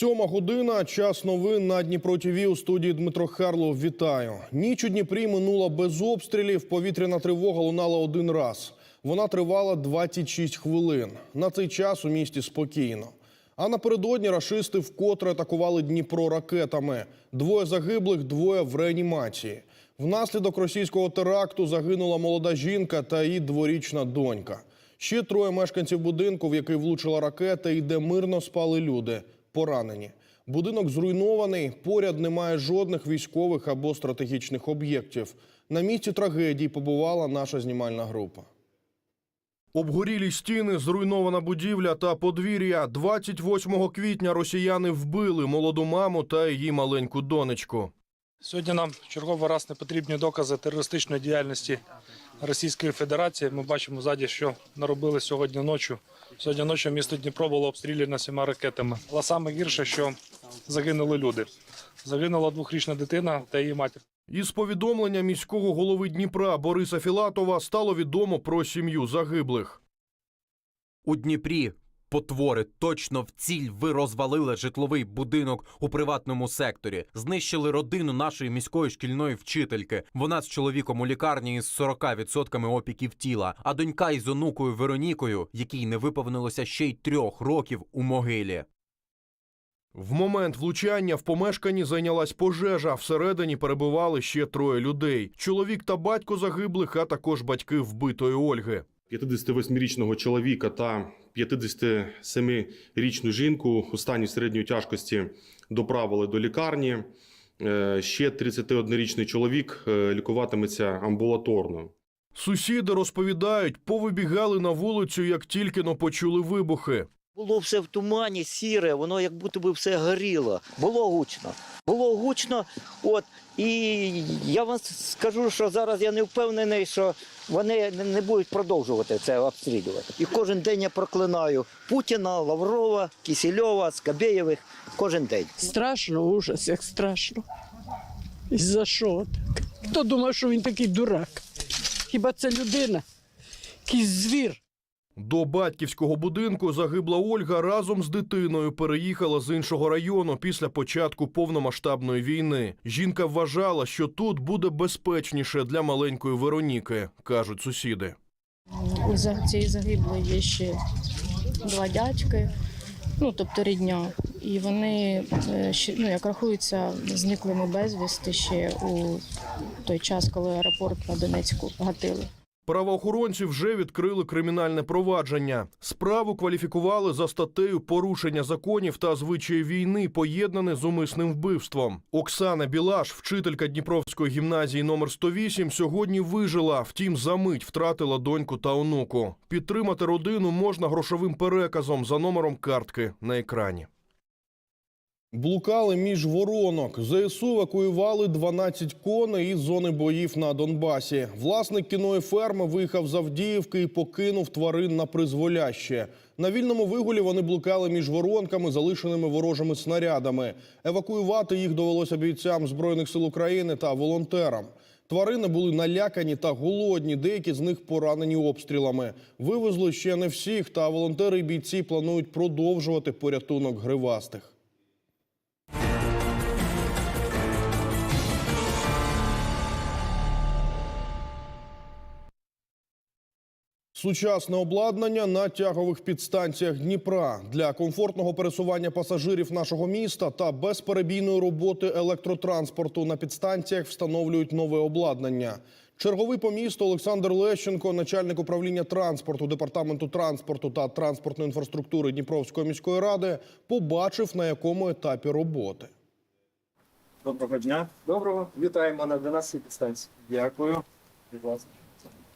Сьома година. Час новин на Дніпро ТВ у студії Дмитро Харлов. Вітаю. Ніч у Дніпрі минула без обстрілів. Повітряна тривога лунала один раз. Вона тривала 26 хвилин. На цей час у місті спокійно. А напередодні рашисти вкотре атакували Дніпро ракетами. Двоє загиблих, двоє в реанімації. Внаслідок російського теракту загинула молода жінка та її дворічна донька. Ще троє мешканців будинку, в який влучила ракета, і де мирно спали люди, поранені. Будинок зруйнований, поряд немає жодних військових або стратегічних об'єктів. На місці трагедії побувала наша знімальна група. Обгорілі стіни, зруйнована будівля та подвір'я. 28 квітня росіяни вбили молоду маму та її маленьку донечку. Сьогодні нам черговий раз не потрібні докази терористичної діяльності Російської Федерації. Ми бачимо ззаді, що наробили сьогодні ночі. Сьогодні ночі місто Дніпро було обстріляно сіма ракетами. Але саме гірше, що загинули люди. Загинула двохрічна дитина та її матір. Із повідомлення міського голови Дніпра Бориса Філатова стало відомо про сім'ю загиблих. У Дніпрі потвори точно в ціль ви розвалили житловий будинок у приватному секторі, знищили родину нашої міської шкільної вчительки. Вона з чоловіком у лікарні із 40% опіків тіла, а донька із онукою Веронікою, якій не виповнилося ще й трьох років у могилі. В момент влучання в помешканні зайнялась пожежа. Всередині перебували ще троє людей: чоловік та батько загиблих, а також батьки вбитої Ольги. 58-річного чоловіка та 57-річну жінку у стані середньої тяжкості доправили до лікарні. Е, Ще 31-річний чоловік е, лікуватиметься амбулаторно. Сусіди розповідають, повибігали на вулицю, як тільки но почули вибухи. Було все в тумані, сіре, воно як будто би все горіло. Було гучно. Було гучно. От, і я вам скажу, що зараз я не впевнений, що вони не- будуть продовжувати це обстрілювати. І кожен день я проклинаю Путіна, Лаврова, Кисельова, Скабєєвих. Кожен день. Страшно, ужас, як страшно. І за що так? Хто думав, що він такий дурак? Хіба це людина? Якийсь звір. До батьківського будинку загибла Ольга разом з дитиною переїхала з іншого району після початку повномасштабної війни. Жінка вважала, що тут буде безпечніше для маленької Вероніки, кажуть сусіди. У за- цієї загиблої є ще два дядьки, ну тобто рідня. І вони е, ще, ну, як рахуються зниклими безвісти ще у той час, коли аеропорт на Донецьку гатили. Правоохоронці вже відкрили кримінальне провадження. Справу кваліфікували за статтею порушення законів та звичаї війни, поєднане з умисним вбивством. Оксана Білаш, вчителька Дніпровської гімназії номер 108, сьогодні вижила. Втім, за мить втратила доньку та онуку. Підтримати родину можна грошовим переказом за номером картки на екрані. Блукали між воронок. ЗСУ евакуювали 12 коней із зони боїв на Донбасі. Власник кіної ферми виїхав з Авдіївки і покинув тварин на призволяще. На вільному вигулі вони блукали між воронками, залишеними ворожими снарядами. Евакуювати їх довелося бійцям Збройних сил України та волонтерам. Тварини були налякані та голодні, деякі з них поранені обстрілами. Вивезли ще не всіх, та волонтери і бійці планують продовжувати порятунок гривастих. Сучасне обладнання на тягових підстанціях Дніпра для комфортного пересування пасажирів нашого міста та безперебійної роботи електротранспорту на підстанціях встановлюють нове обладнання. Черговий по місту Олександр Лещенко, начальник управління транспорту департаменту транспорту та транспортної інфраструктури Дніпровської міської ради, побачив на якому етапі роботи. Доброго дня. Доброго. Вітаємо на 12 підстанції. Дякую. Будь ласка.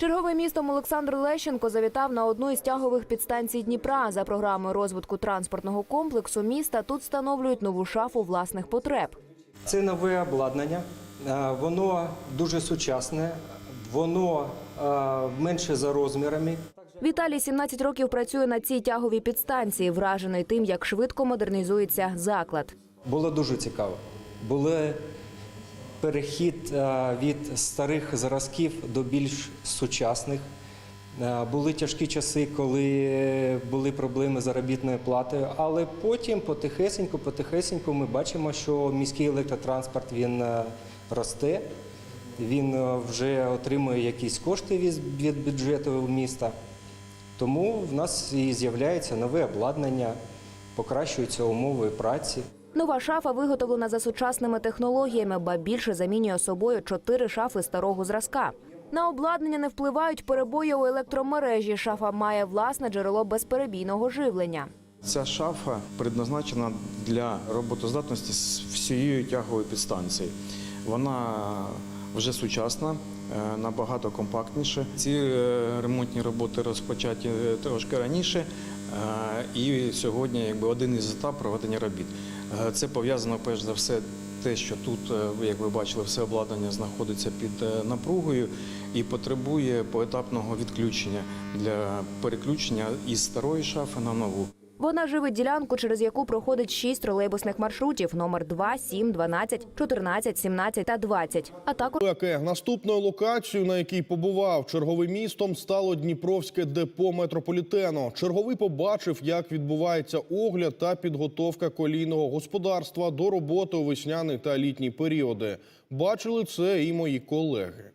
Черговий містом Олександр Лещенко завітав на одну із тягових підстанцій Дніпра. За програмою розвитку транспортного комплексу міста тут встановлюють нову шафу власних потреб. Це нове обладнання, Е, воно дуже сучасне, воно е, менше за розмірами. Віталій 17 років працює на цій тяговій підстанції, вражений тим, як швидко модернізується заклад. Було дуже цікаво. Були перехід е, від старих зразків до більш сучасних. Е, Були тяжкі часи, коли були проблеми з заробітною платою, але потім потихесеньку, потихесеньку ми бачимо, що міський електротранспорт він е, росте, він вже отримує якісь кошти від бюджету міста. Тому в нас і з'являється нове обладнання, покращуються умови праці. Нова шафа виготовлена за сучасними технологіями, ба більше замінює собою чотири шафи старого зразка. На обладнання не впливають перебої у електромережі. Шафа має власне джерело безперебійного живлення. Ця шафа предназначена для роботоздатності з всією тяговою підстанцією. Вона вже сучасна, е, набагато компактніша. Ці е, ремонтні роботи розпочаті е, трошки раніше, і сьогодні якби один із етап проведення робіт. Е, Це пов'язано перш за все. Те, що тут, е, як ви бачили, все обладнання знаходиться під е, напругою і потребує поетапного відключення для переключення із старої шафи на нову. Вона живить ділянку, через яку проходить шість тролейбусних маршрутів: номер 2, 7, 12, 14, 17 та 20. А також Яке наступною локацією, на якій побував черговим містом, стало Дніпровське депо метрополітену. Черговий побачив, як відбувається огляд та підготовка колійного господарства до роботи у весняний та літній періоди. Бачили це і мої колеги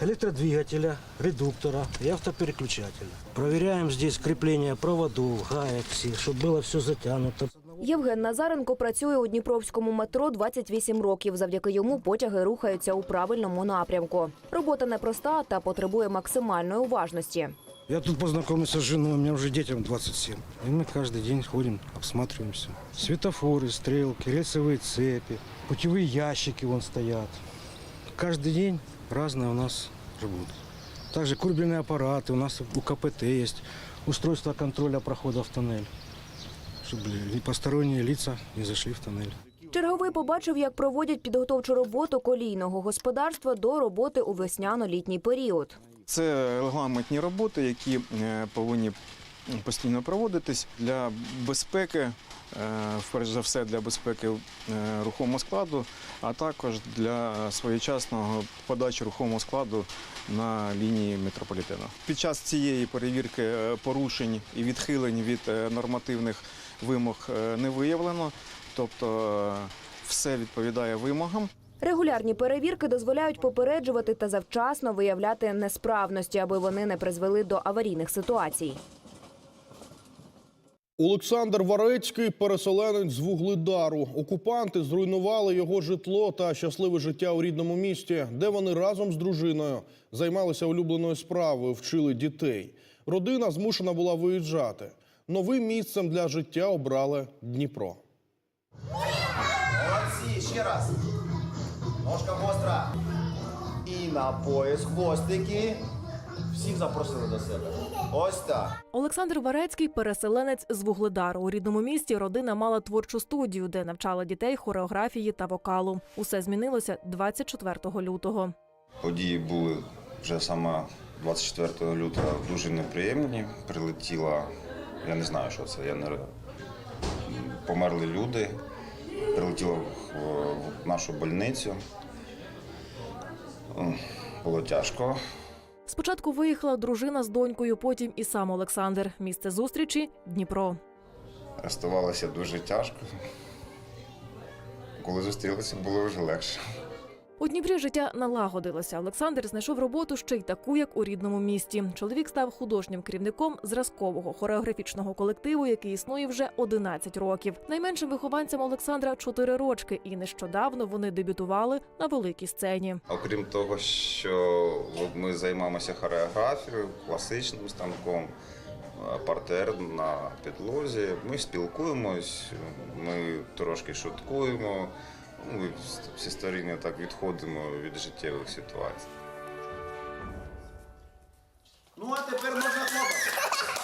электродвигателя, редуктора и автопереключателя. Проверяем здесь крепление проводов, гаек всех, чтобы было все затянуто. Євген Назаренко працює у Дніпровському метро 28 років. Завдяки йому потяги рухаються у правильному напрямку. Робота непроста та потребує максимальної уважності. Я тут познакомился с женой, у меня уже детям 27. И мы каждый день ходим, обсматриваемся. Светофоры, стрелки, рельсовые цепи, путевые ящики вон стоят. Каждый день разные у нас работы. Также курбельные аппараты, у нас у КПТ есть устройство контроля прохода в тоннель, чтобы ли- посторонние лица не зашли в тоннель. Черговий побачив, як проводять підготовчу роботу колійного господарства до роботи у весняно-літній період. Це регламентні роботи, які е, повинні постійно проводитись для безпеки, е, перш за все для безпеки е, рухомого складу, а також для своєчасного подачі рухомого складу на лінії метрополітену. Під час цієї перевірки е, порушень і відхилень від нормативних вимог не виявлено, тобто все відповідає вимогам. Регулярні перевірки дозволяють попереджувати та завчасно виявляти несправності, аби вони не призвели до аварійних ситуацій. Олександр Варецький переселенець з Вугледару. Окупанти зруйнували його житло та щасливе життя у рідному місті, де вони разом з дружиною займалися улюбленою справою, вчили дітей. Родина змушена була виїжджати. Новим місцем для життя обрали Дніпро. Молодці, ще раз. Ножка гостра. І на пояс хвостики. Всіх запросили до себе. Ось так. Олександр Варецький переселенець з Вугледару. У рідному місті родина мала творчу студію, де навчала дітей хореографії та вокалу. Усе змінилося 24 лютого. Події були вже саме 24 лютого дуже неприємні. Прилетіла, я не знаю, що це. Я не померли люди. Прилетіло в в нашу больницю. Було тяжко. Спочатку виїхала дружина з донькою, потім і сам Олександр. Місце зустрічі Дніпро. Оставалося дуже тяжко. Коли зустрілися, було вже легше. У Дніпрі життя налагодилося. Олександр знайшов роботу ще й таку, як у рідному місті. Чоловік став художнім керівником зразкового хореографічного колективу, який існує вже 11 років. Найменшим вихованцям Олександра 4 рочки, і нещодавно вони дебютували на великій сцені. Окрім того, що ми займаємося хореографією, класичним станком, партер на підлозі. Ми спілкуємось, ми трошки шуткуємо. Ну, Ми всі сторінно так відходимо від життєвих ситуацій. Ну а тепер можна хлопати.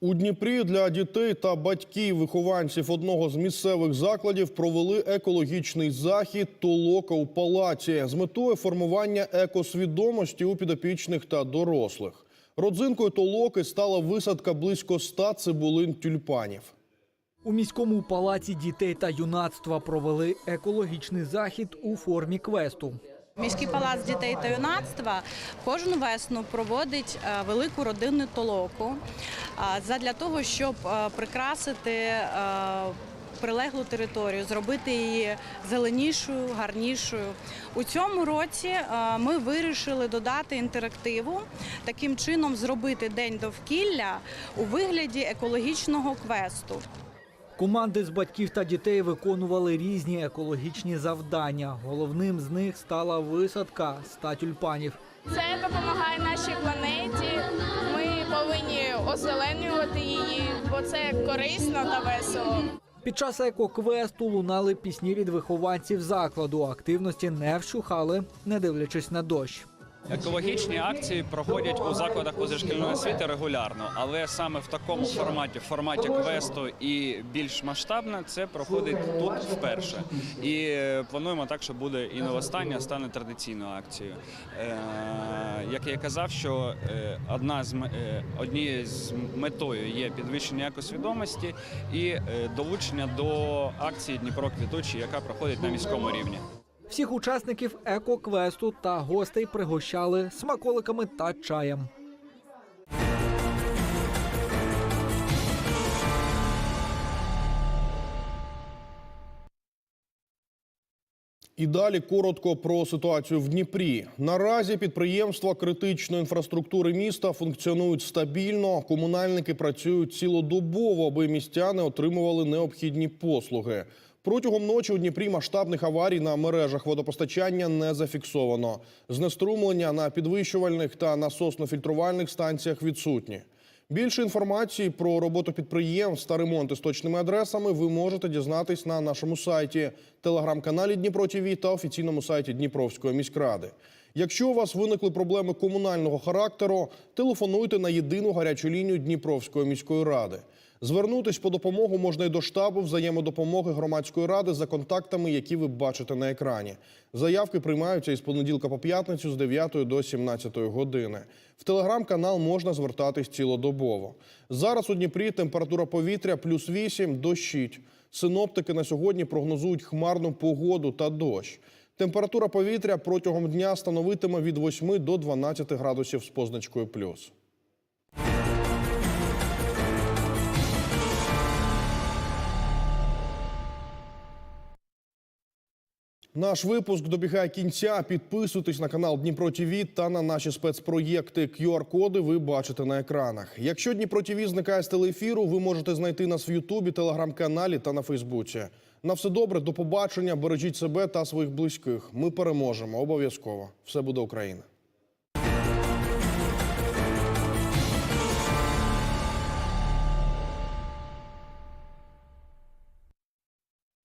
У Дніпрі для дітей та батьків вихованців одного з місцевих закладів провели екологічний захід Толока у палаці з метою формування екосвідомості у підопічних та дорослих. Родзинкою толоки стала висадка близько 100 цибулин тюльпанів. У міському палаці дітей та юнацтва провели екологічний захід у формі квесту. Міський палац дітей та юнацтва кожну весну проводить е, велику родинну толоку е, задля того, щоб е, прикрасити прилеглу територію, зробити її зеленішою, гарнішою. У цьому році ми вирішили додати інтерактиву, таким чином зробити день довкілля у вигляді екологічного квесту. Команди з батьків та дітей виконували різні екологічні завдання. Головним з них стала висадка ста тюльпанів. Це допомагає нашій планеті. Ми повинні озеленювати її, бо це корисно та весело. Під час екоквесту лунали пісні від вихованців закладу. Активності не вщухали, не дивлячись на дощ. Екологічні акції проходять у закладах позашкільної освіти регулярно, але саме в такому форматі, в форматі квесту і більш масштабно, це проходить тут вперше. І е, плануємо так, що буде і не востаннє, а стане традиційною акцією. Е, як я казав, що е, одна з однією з метою є підвищення екосвідомості і долучення до акції Дніпро квітучий, яка проходить на міському рівні. Всіх учасників екоквесту та гостей пригощали смаколиками та чаєм. І далі коротко про ситуацію в Дніпрі. Наразі підприємства критичної інфраструктури міста функціонують стабільно. Комунальники працюють цілодобово, аби містяни отримували необхідні послуги. Протягом ночі у Дніпрі масштабних аварій на мережах водопостачання не зафіксовано. Знеструмлення на підвищувальних та насосно-фільтрувальних станціях відсутні. Більше інформації про роботу підприємств та ремонти з точними адресами ви можете дізнатись на нашому сайті, телеграм-каналі Дніпро ТВ та офіційному сайті Дніпровської міськради. Якщо у вас виникли проблеми комунального характеру, телефонуйте на єдину гарячу лінію Дніпровської міської ради. Звернутись по допомогу можна й до штабу взаємодопомоги громадської ради за контактами, які ви бачите на екрані. Заявки приймаються із понеділка по п'ятницю з 9 до 17 години. В телеграм-канал можна звертатись цілодобово. Зараз у Дніпрі температура повітря плюс 8, дощить. Синоптики на сьогодні прогнозують хмарну погоду та дощ. Температура повітря протягом дня становитиме від 8 до 12 градусів з позначкою плюс. Наш випуск добігає кінця. Підписуйтесь на канал Дніпро ТВ та на наші спецпроєкти. QR-коди ви бачите на екранах. Якщо Дніпро ТВ зникає з телеефіру, ви можете знайти нас в Ютубі, телеграм-каналі та на Фейсбуці. На все добре, до побачення. Бережіть себе та своїх близьких. Ми переможемо. Обов'язково. Все буде Україна.